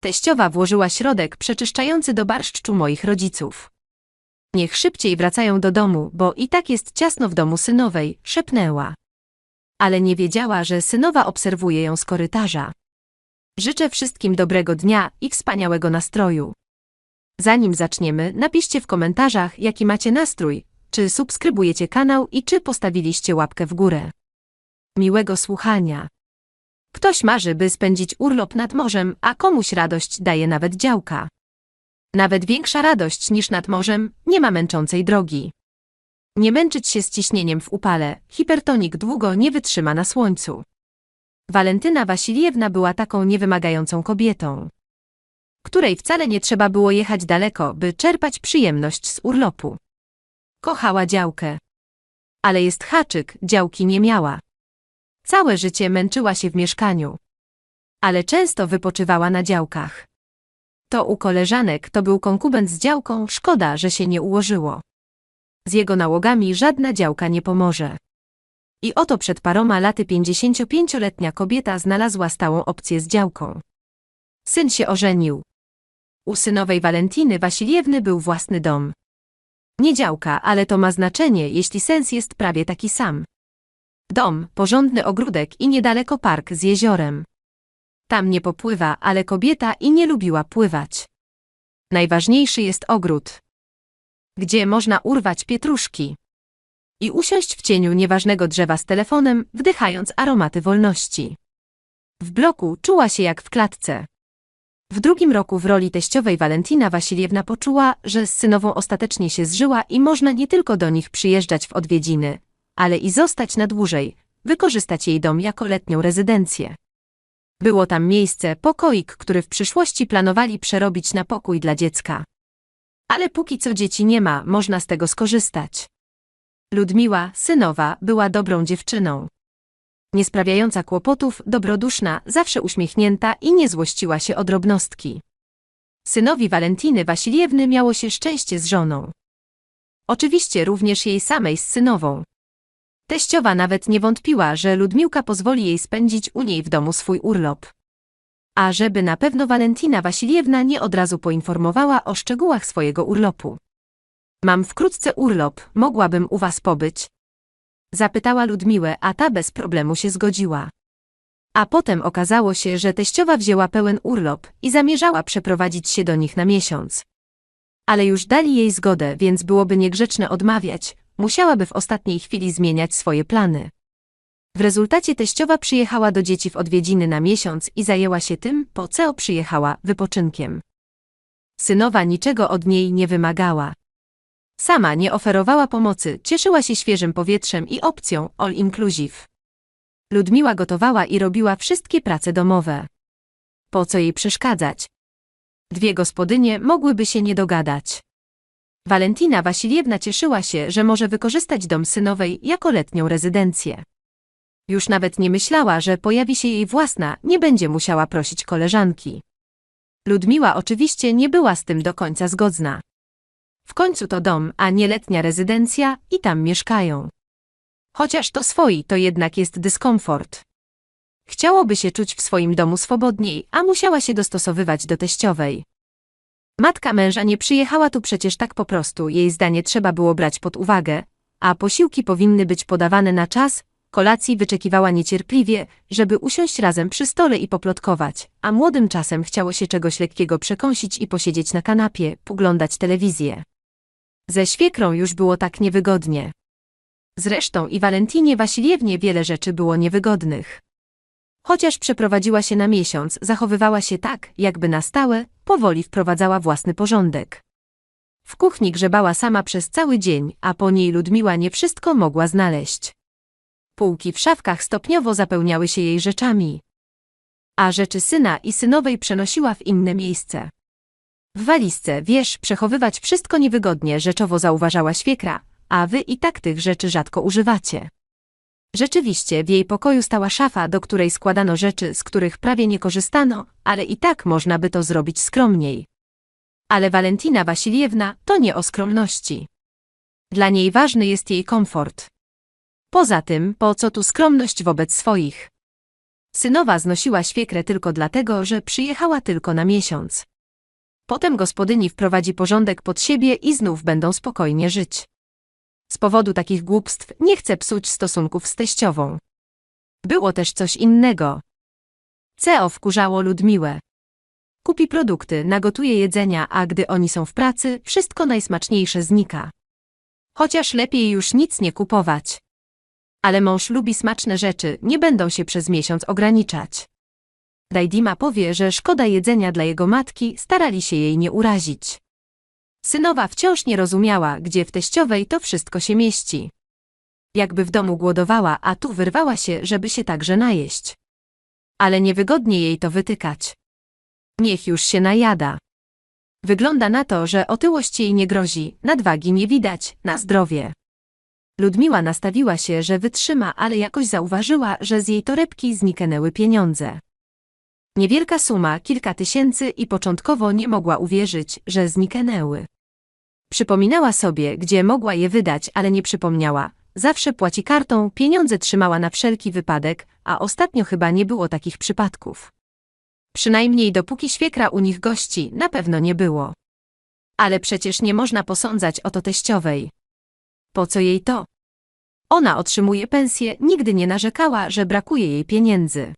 Teściowa włożyła środek przeczyszczający do barszczu moich rodziców. Niech szybciej wracają do domu, bo i tak jest ciasno w domu synowej, szepnęła. Ale nie wiedziała, że synowa obserwuje ją z korytarza. Życzę wszystkim dobrego dnia i wspaniałego nastroju. Zanim zaczniemy, napiszcie w komentarzach, jaki macie nastrój, czy subskrybujecie kanał i czy postawiliście łapkę w górę. Miłego słuchania. Ktoś marzy, by spędzić urlop nad morzem, a komuś radość daje nawet działka. Nawet większa radość niż nad morzem, nie ma męczącej drogi. Nie męczyć się z ciśnieniem w upale, hipertonik długo nie wytrzyma na słońcu. Walentyna Wasiliewna była taką niewymagającą kobietą, której wcale nie trzeba było jechać daleko, by czerpać przyjemność z urlopu. Kochała działkę. Ale jest haczyk, działki nie miała. Całe życie męczyła się w mieszkaniu. Ale często wypoczywała na działkach. To u koleżanek to był konkubent z działką, szkoda, że się nie ułożyło. Z jego nałogami żadna działka nie pomoże. I oto przed paroma laty 55-letnia kobieta znalazła stałą opcję z działką. Syn się ożenił. U synowej Walentiny Wasiliewny był własny dom. Nie działka, ale to ma znaczenie, jeśli sens jest prawie taki sam. Dom, porządny ogródek i niedaleko park z jeziorem. Tam nie popływa, ale kobieta i nie lubiła pływać. Najważniejszy jest ogród, gdzie można urwać pietruszki i usiąść w cieniu nieważnego drzewa z telefonem, wdychając aromaty wolności. W bloku czuła się jak w klatce. W drugim roku w roli teściowej Walentina Wasiliewna poczuła, że z synową ostatecznie się zżyła i można nie tylko do nich przyjeżdżać w odwiedziny, ale i zostać na dłużej, wykorzystać jej dom jako letnią rezydencję. Było tam miejsce, pokoik, który w przyszłości planowali przerobić na pokój dla dziecka. Ale póki co dzieci nie ma, można z tego skorzystać. Ludmiła, synowa, była dobrą dziewczyną. Nie sprawiająca kłopotów, dobroduszna, zawsze uśmiechnięta i nie złościła się o drobnostki. Synowi Walentiny Wasiliewny miało się szczęście z żoną. Oczywiście również jej samej z synową. Teściowa nawet nie wątpiła, że Ludmiłka pozwoli jej spędzić u niej w domu swój urlop. A żeby na pewno Walentina Wasiliewna nie od razu poinformowała o szczegółach swojego urlopu. Mam wkrótce urlop, mogłabym u was pobyć? Zapytała Ludmiłę, a ta bez problemu się zgodziła. A potem okazało się, że teściowa wzięła pełen urlop i zamierzała przeprowadzić się do nich na miesiąc. Ale już dali jej zgodę, więc byłoby niegrzeczne odmawiać, musiałaby w ostatniej chwili zmieniać swoje plany. W rezultacie teściowa przyjechała do dzieci w odwiedziny na miesiąc i zajęła się tym, po co przyjechała, wypoczynkiem. Synowa niczego od niej nie wymagała. Sama nie oferowała pomocy, cieszyła się świeżym powietrzem i opcją all inclusive. Ludmiła gotowała i robiła wszystkie prace domowe. Po co jej przeszkadzać? Dwie gospodynie mogłyby się nie dogadać. Walentina Wasiliewna cieszyła się, że może wykorzystać dom synowej jako letnią rezydencję. Już nawet nie myślała, że pojawi się jej własna, nie będzie musiała prosić koleżanki. Ludmiła oczywiście nie była z tym do końca zgodna. W końcu to dom, a nie letnia rezydencja i tam mieszkają. Chociaż to swoi, to jednak jest dyskomfort. Chciałoby się czuć w swoim domu swobodniej, a musiała się dostosowywać do teściowej. Matka męża nie przyjechała tu przecież tak po prostu, jej zdanie trzeba było brać pod uwagę, a posiłki powinny być podawane na czas, kolacji wyczekiwała niecierpliwie, żeby usiąść razem przy stole i poplotkować, a młodym czasem chciało się czegoś lekkiego przekąsić i posiedzieć na kanapie, poglądać telewizję. Ze świekrą już było tak niewygodnie. Zresztą i Walentinie Wasiliewnie wiele rzeczy było niewygodnych. Chociaż przeprowadziła się na miesiąc, zachowywała się tak, jakby na stałe, powoli wprowadzała własny porządek. W kuchni grzebała sama przez cały dzień, a po niej Ludmiła nie wszystko mogła znaleźć. Półki w szafkach stopniowo zapełniały się jej rzeczami. A rzeczy syna i synowej przenosiła w inne miejsce. W walizce, wiesz, przechowywać wszystko niewygodnie, rzeczowo zauważała świekra, a wy i tak tych rzeczy rzadko używacie. Rzeczywiście, w jej pokoju stała szafa, do której składano rzeczy, z których prawie nie korzystano, ale i tak można by to zrobić skromniej. Ale Walentina Wasiliewna to nie o skromności. Dla niej ważny jest jej komfort. Poza tym, po co tu skromność wobec swoich? Synowa znosiła świekrę tylko dlatego, że przyjechała tylko na miesiąc. Potem gospodyni wprowadzi porządek pod siebie i znów będą spokojnie żyć. Z powodu takich głupstw nie chce psuć stosunków z teściową. Było też coś innego. CEO wkurzało Ludmiłę. Kupi produkty, nagotuje jedzenia, a gdy oni są w pracy, wszystko najsmaczniejsze znika. Chociaż lepiej już nic nie kupować. Ale mąż lubi smaczne rzeczy, nie będą się przez miesiąc ograniczać. Dajdima powie, że szkoda jedzenia dla jego matki, starali się jej nie urazić. Synowa wciąż nie rozumiała, gdzie w teściowej to wszystko się mieści. Jakby w domu głodowała, a tu wyrwała się, żeby się także najeść. Ale niewygodnie jej to wytykać. Niech już się najada. Wygląda na to, że otyłość jej nie grozi, nadwagi nie widać, na zdrowie. Ludmiła nastawiła się, że wytrzyma, ale jakoś zauważyła, że z jej torebki zniknęły pieniądze. Niewielka suma, kilka tysięcy i początkowo nie mogła uwierzyć, że zniknęły. Przypominała sobie, gdzie mogła je wydać, ale nie przypomniała. Zawsze płaci kartą, pieniądze trzymała na wszelki wypadek, a ostatnio chyba nie było takich przypadków. Przynajmniej dopóki świekra u nich gości, na pewno nie było. Ale przecież nie można posądzać o to teściowej. Po co jej to? Ona otrzymuje pensję, nigdy nie narzekała, że brakuje jej pieniędzy.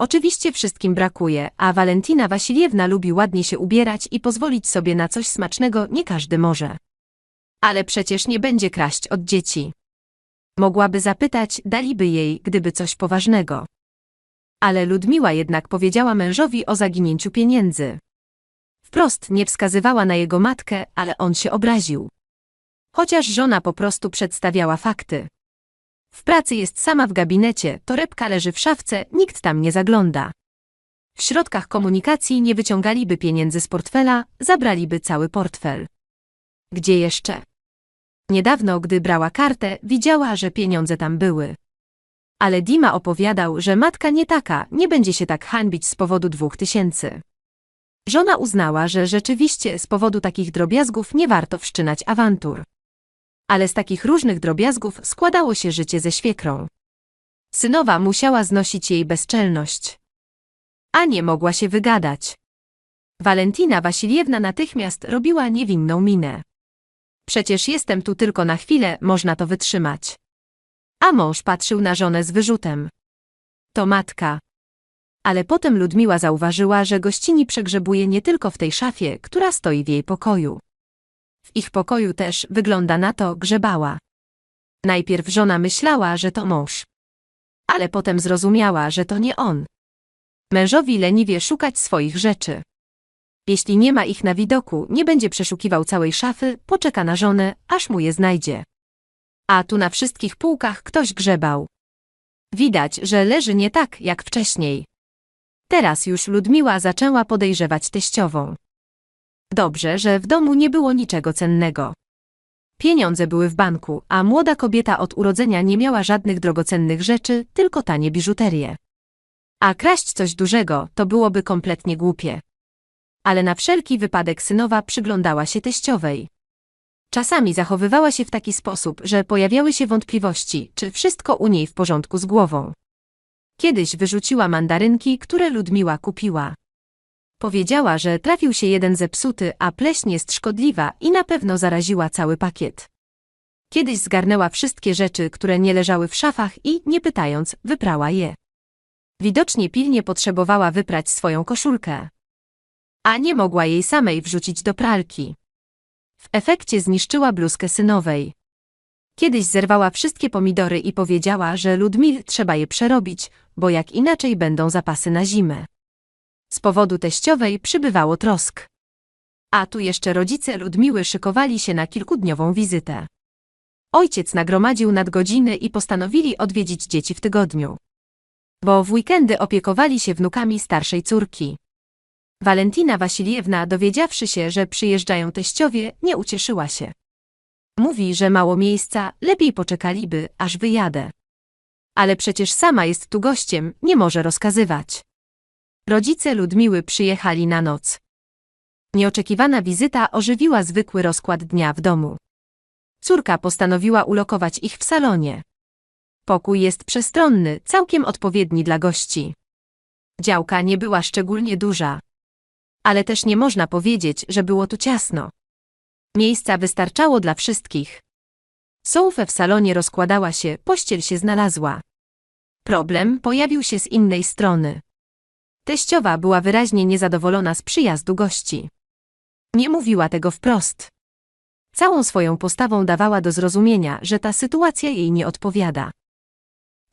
Oczywiście wszystkim brakuje, a Walentina Wasiliewna lubi ładnie się ubierać i pozwolić sobie na coś smacznego nie każdy może. Ale przecież nie będzie kraść od dzieci. Mogłaby zapytać, daliby jej, gdyby coś poważnego. Ale Ludmiła jednak powiedziała mężowi o zaginięciu pieniędzy. Wprost nie wskazywała na jego matkę, ale on się obraził. Chociaż żona po prostu przedstawiała fakty. W pracy jest sama w gabinecie, torebka leży w szafce, nikt tam nie zagląda. W środkach komunikacji nie wyciągaliby pieniędzy z portfela, zabraliby cały portfel. Gdzie jeszcze? Niedawno, gdy brała kartę, widziała, że pieniądze tam były. Ale Dima opowiadał, że matka nie taka, nie będzie się tak hańbić z powodu dwóch tysięcy. Żona uznała, że rzeczywiście z powodu takich drobiazgów nie warto wszczynać awantur. Ale z takich różnych drobiazgów składało się życie ze świekrą. Synowa musiała znosić jej bezczelność. A nie mogła się wygadać. Walentina Wasiliewna natychmiast robiła niewinną minę. Przecież jestem tu tylko na chwilę, można to wytrzymać. A mąż patrzył na żonę z wyrzutem. To matka. Ale potem Ludmiła zauważyła, że gościni przegrzebuje nie tylko w tej szafie, która stoi w jej pokoju. W ich pokoju też, wygląda na to, grzebała. Najpierw żona myślała, że to mąż. Ale potem zrozumiała, że to nie on. Mężowi leniwie szukać swoich rzeczy. Jeśli nie ma ich na widoku, nie będzie przeszukiwał całej szafy, poczeka na żonę, aż mu je znajdzie. A tu na wszystkich półkach ktoś grzebał. Widać, że leży nie tak, jak wcześniej. Teraz już Ludmiła zaczęła podejrzewać teściową. Dobrze, że w domu nie było niczego cennego. Pieniądze były w banku, a młoda kobieta od urodzenia nie miała żadnych drogocennych rzeczy, tylko tanie biżuterię. A kraść coś dużego to byłoby kompletnie głupie. Ale na wszelki wypadek synowa przyglądała się teściowej. Czasami zachowywała się w taki sposób, że pojawiały się wątpliwości, czy wszystko u niej w porządku z głową. Kiedyś wyrzuciła mandarynki, które Ludmiła kupiła. Powiedziała, że trafił się jeden zepsuty, a pleśń jest szkodliwa i na pewno zaraziła cały pakiet. Kiedyś zgarnęła wszystkie rzeczy, które nie leżały w szafach i, nie pytając, wyprała je. Widocznie pilnie potrzebowała wyprać swoją koszulkę. A nie mogła jej samej wrzucić do pralki. W efekcie zniszczyła bluzkę synowej. Kiedyś zerwała wszystkie pomidory i powiedziała, że Ludmil trzeba je przerobić, bo jak inaczej będą zapasy na zimę. Z powodu teściowej przybywało trosk. A tu jeszcze rodzice Ludmiły szykowali się na kilkudniową wizytę. Ojciec nagromadził nadgodziny i postanowili odwiedzić dzieci w tygodniu. Bo w weekendy opiekowali się wnukami starszej córki. Walentina Wasiliewna, dowiedziawszy się, że przyjeżdżają teściowie, nie ucieszyła się. Mówi, że mało miejsca, lepiej poczekaliby, aż wyjadę. Ale przecież sama jest tu gościem, nie może rozkazywać. Rodzice Ludmiły przyjechali na noc. Nieoczekiwana wizyta ożywiła zwykły rozkład dnia w domu. Córka postanowiła ulokować ich w salonie. Pokój jest przestronny, całkiem odpowiedni dla gości. Działka nie była szczególnie duża. Ale też nie można powiedzieć, że było tu ciasno. Miejsca wystarczało dla wszystkich. Sołfę w salonie rozkładała się, pościel się znalazła. Problem pojawił się z innej strony. Teściowa była wyraźnie niezadowolona z przyjazdu gości. Nie mówiła tego wprost. Całą swoją postawą dawała do zrozumienia, że ta sytuacja jej nie odpowiada.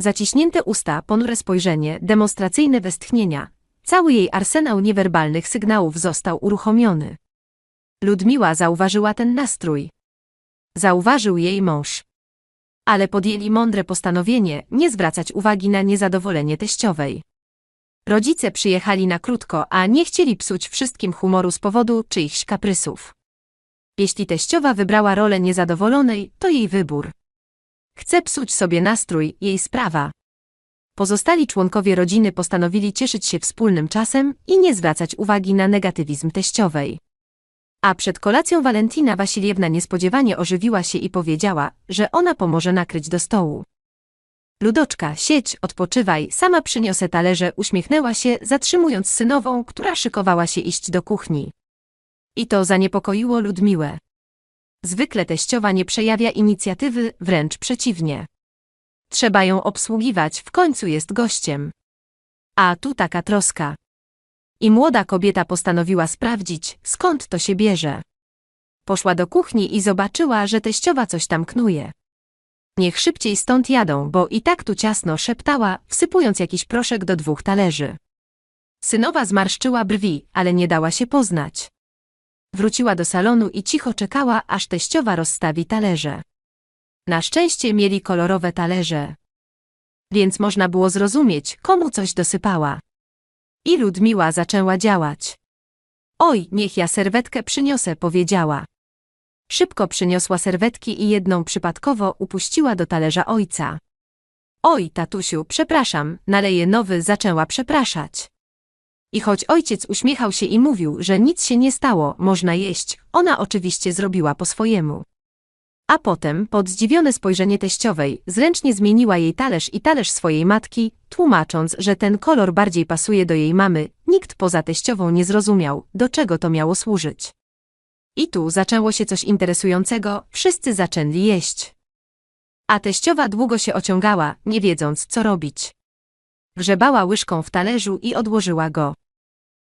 Zaciśnięte usta, ponure spojrzenie, demonstracyjne westchnienia, cały jej arsenał niewerbalnych sygnałów został uruchomiony. Ludmiła zauważyła ten nastrój. Zauważył jej mąż. Ale podjęli mądre postanowienie nie zwracać uwagi na niezadowolenie teściowej. Rodzice przyjechali na krótko, a nie chcieli psuć wszystkim humoru z powodu czyichś kaprysów. Jeśli teściowa wybrała rolę niezadowolonej, to jej wybór. Chce psuć sobie nastrój, jej sprawa. Pozostali członkowie rodziny postanowili cieszyć się wspólnym czasem i nie zwracać uwagi na negatywizm teściowej. A przed kolacją Walentina Wasiliewna niespodziewanie ożywiła się i powiedziała, że ona pomoże nakryć do stołu. Ludoczka, siedź, odpoczywaj, sama przyniosę talerze, uśmiechnęła się, zatrzymując synową, która szykowała się iść do kuchni. I to zaniepokoiło Ludmiłę. Zwykle teściowa nie przejawia inicjatywy, wręcz przeciwnie. Trzeba ją obsługiwać, w końcu jest gościem. A tu taka troska. I młoda kobieta postanowiła sprawdzić, skąd to się bierze. Poszła do kuchni i zobaczyła, że teściowa coś tam knuje. Niech szybciej stąd jadą, bo i tak tu ciasno szeptała, wsypując jakiś proszek do dwóch talerzy. Synowa zmarszczyła brwi, ale nie dała się poznać. Wróciła do salonu i cicho czekała, aż teściowa rozstawi talerze. Na szczęście mieli kolorowe talerze. Więc można było zrozumieć, komu coś dosypała. I Ludmiła zaczęła działać. Oj, niech ja serwetkę przyniosę, powiedziała. Szybko przyniosła serwetki i jedną przypadkowo upuściła do talerza ojca. Oj, tatusiu, przepraszam, naleje nowy, zaczęła przepraszać. I choć ojciec uśmiechał się i mówił, że nic się nie stało, można jeść, ona oczywiście zrobiła po swojemu. A potem, pod zdziwione spojrzenie teściowej, zręcznie zmieniła jej talerz i talerz swojej matki, tłumacząc, że ten kolor bardziej pasuje do jej mamy, nikt poza teściową nie zrozumiał, do czego to miało służyć. I tu zaczęło się coś interesującego, wszyscy zaczęli jeść. A teściowa długo się ociągała, nie wiedząc, co robić. Grzebała łyżką w talerzu i odłożyła go.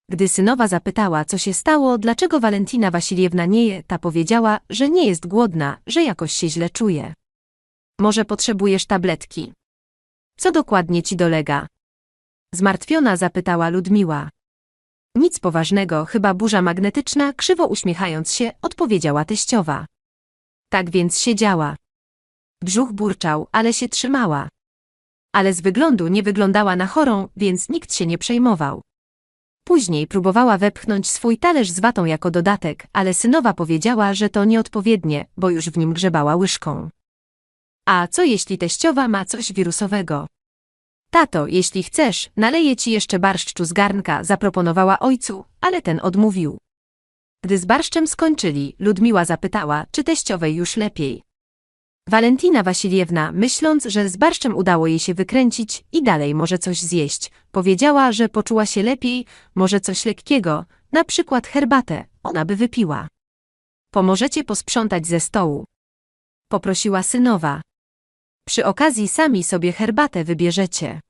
Gdy synowa zapytała, co się stało, dlaczego Walentina Wasiliewna nie je, ta powiedziała, że nie jest głodna, że jakoś się źle czuje. Może potrzebujesz tabletki. Co dokładnie ci dolega? Zmartwiona zapytała Ludmiła. Nic poważnego, chyba burza magnetyczna, krzywo uśmiechając się, odpowiedziała teściowa. Tak więc siedziała. Brzuch burczał, ale się trzymała. Ale z wyglądu nie wyglądała na chorą, więc nikt się nie przejmował. Później próbowała wepchnąć swój talerz z watą jako dodatek, ale synowa powiedziała, że to nieodpowiednie, bo już w nim grzebała łyżką. A co jeśli teściowa ma coś wirusowego? Tato, jeśli chcesz, naleję ci jeszcze barszczu z garnka, zaproponowała ojcu, ale ten odmówił. Gdy z barszczem skończyli, Ludmiła zapytała, czy teściowej już lepiej. Walentina Wasiliewna, myśląc, że z barszczem udało jej się wykręcić i dalej może coś zjeść, powiedziała, że poczuła się lepiej, może coś lekkiego, na przykład herbatę, ona by wypiła. Pomożecie posprzątać ze stołu. Poprosiła synowa. Przy okazji sami sobie herbatę wybierzecie.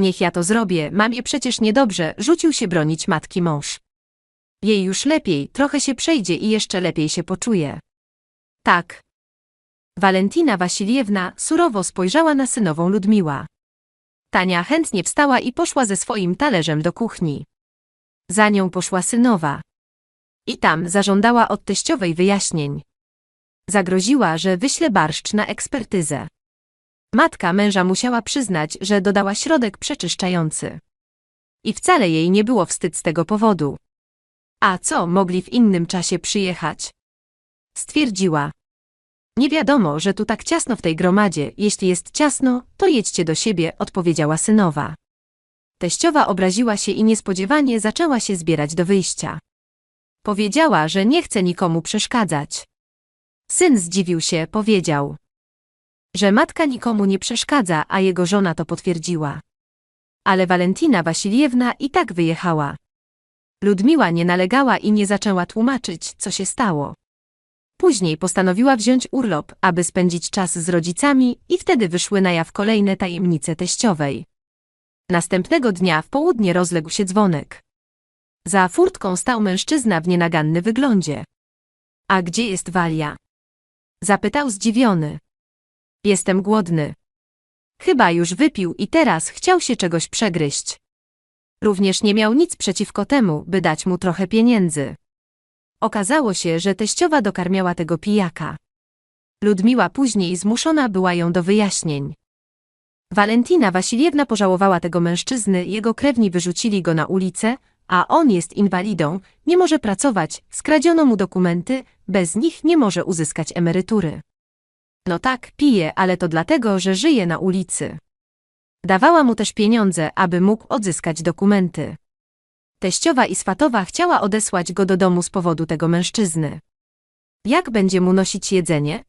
Niech ja to zrobię, mamie przecież niedobrze, rzucił się bronić matki mąż. Jej już lepiej, trochę się przejdzie i jeszcze lepiej się poczuje. Tak. Walentina Wasiliewna surowo spojrzała na synową Ludmiła. Tania chętnie wstała i poszła ze swoim talerzem do kuchni. Za nią poszła synowa. I tam zażądała od teściowej wyjaśnień. Zagroziła, że wyśle barszcz na ekspertyzę. Matka męża musiała przyznać, że dodała środek przeczyszczający. I wcale jej nie było wstyd z tego powodu. A co, mogli w innym czasie przyjechać? Stwierdziła. Nie wiadomo, że tu tak ciasno w tej gromadzie, jeśli jest ciasno, to jedźcie do siebie, odpowiedziała synowa. Teściowa obraziła się i niespodziewanie zaczęła się zbierać do wyjścia. Powiedziała, że nie chce nikomu przeszkadzać. Syn zdziwił się, powiedział. Że matka nikomu nie przeszkadza, a jego żona to potwierdziła. Ale Walentina Wasiliewna i tak wyjechała. Ludmiła nie nalegała i nie zaczęła tłumaczyć, co się stało. Później postanowiła wziąć urlop, aby spędzić czas z rodzicami i wtedy wyszły na jaw kolejne tajemnice teściowej. Następnego dnia w południe rozległ się dzwonek. Za furtką stał mężczyzna w nienaganny wyglądzie. A gdzie jest Walia? Zapytał zdziwiony. Jestem głodny. Chyba już wypił i teraz chciał się czegoś przegryźć. Również nie miał nic przeciwko temu, by dać mu trochę pieniędzy. Okazało się, że teściowa dokarmiała tego pijaka. Ludmiła później zmuszona była ją do wyjaśnień. Walentina Wasiliewna pożałowała tego mężczyzny, jego krewni wyrzucili go na ulicę, a on jest inwalidą, nie może pracować, skradziono mu dokumenty, bez nich nie może uzyskać emerytury. No tak, pije, ale to dlatego, że żyje na ulicy. Dawała mu też pieniądze, aby mógł odzyskać dokumenty. Teściowa i swatowa chciała odesłać go do domu z powodu tego mężczyzny. Jak będzie mu nosić jedzenie?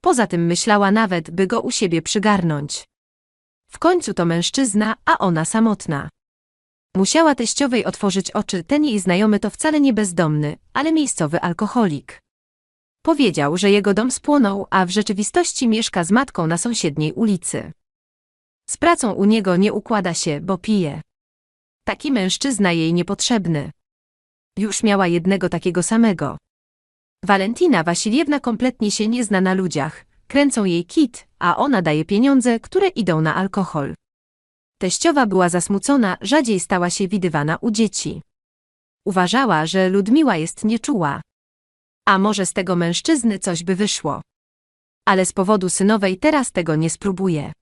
Poza tym myślała nawet, by go u siebie przygarnąć. W końcu to mężczyzna, a ona samotna. Musiała teściowej otworzyć oczy, ten jej znajomy to wcale nie bezdomny, ale miejscowy alkoholik. Powiedział, że jego dom spłonął, a w rzeczywistości mieszka z matką na sąsiedniej ulicy. Z pracą u niego nie układa się, bo pije. Taki mężczyzna jej niepotrzebny. Już miała jednego takiego samego. Walentina Wasiliewna kompletnie się nie zna na ludziach, kręcą jej kit, a ona daje pieniądze, które idą na alkohol. Teściowa była zasmucona, rzadziej stała się widywana u dzieci. Uważała, że Ludmiła jest nieczuła. A może z tego mężczyzny coś by wyszło. Ale z powodu synowej teraz tego nie spróbuje.